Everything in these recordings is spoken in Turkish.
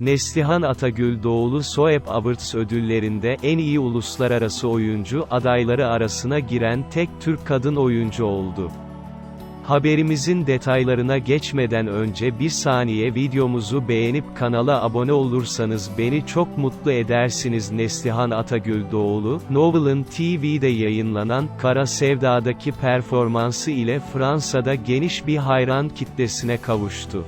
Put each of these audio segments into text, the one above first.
Neslihan Atagül Doğulu Soep Awards ödüllerinde en iyi uluslararası oyuncu adayları arasına giren tek Türk kadın oyuncu oldu. Haberimizin detaylarına geçmeden önce bir saniye videomuzu beğenip kanala abone olursanız beni çok mutlu edersiniz Neslihan Atagül Doğulu, Novel'ın TV'de yayınlanan Kara Sevda'daki performansı ile Fransa'da geniş bir hayran kitlesine kavuştu.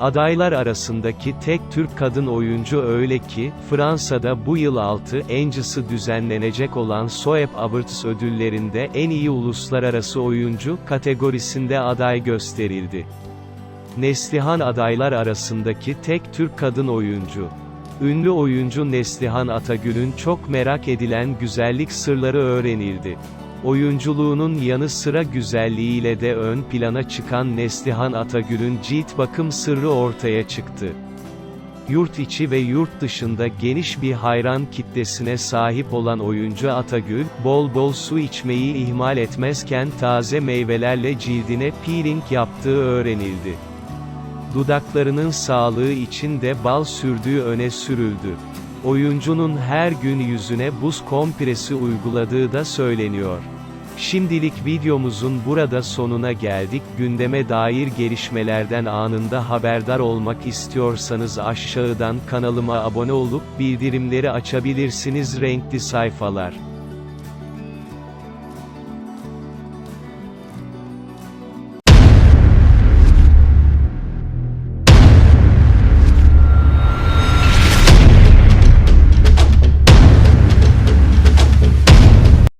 Adaylar arasındaki tek Türk kadın oyuncu öyle ki, Fransa'da bu yıl 6 Angels'ı düzenlenecek olan Soep Awards ödüllerinde en iyi uluslararası oyuncu kategorisinde aday gösterildi. Neslihan adaylar arasındaki tek Türk kadın oyuncu. Ünlü oyuncu Neslihan Atagül'ün çok merak edilen güzellik sırları öğrenildi. Oyunculuğunun yanı sıra güzelliğiyle de ön plana çıkan Neslihan Atagül'ün cilt bakım sırrı ortaya çıktı. Yurt içi ve yurt dışında geniş bir hayran kitlesine sahip olan oyuncu Atagül, bol bol su içmeyi ihmal etmezken taze meyvelerle cildine peeling yaptığı öğrenildi. Dudaklarının sağlığı için de bal sürdüğü öne sürüldü. Oyuncunun her gün yüzüne buz kompresi uyguladığı da söyleniyor. Şimdilik videomuzun burada sonuna geldik. Gündeme dair gelişmelerden anında haberdar olmak istiyorsanız aşağıdan kanalıma abone olup bildirimleri açabilirsiniz renkli sayfalar.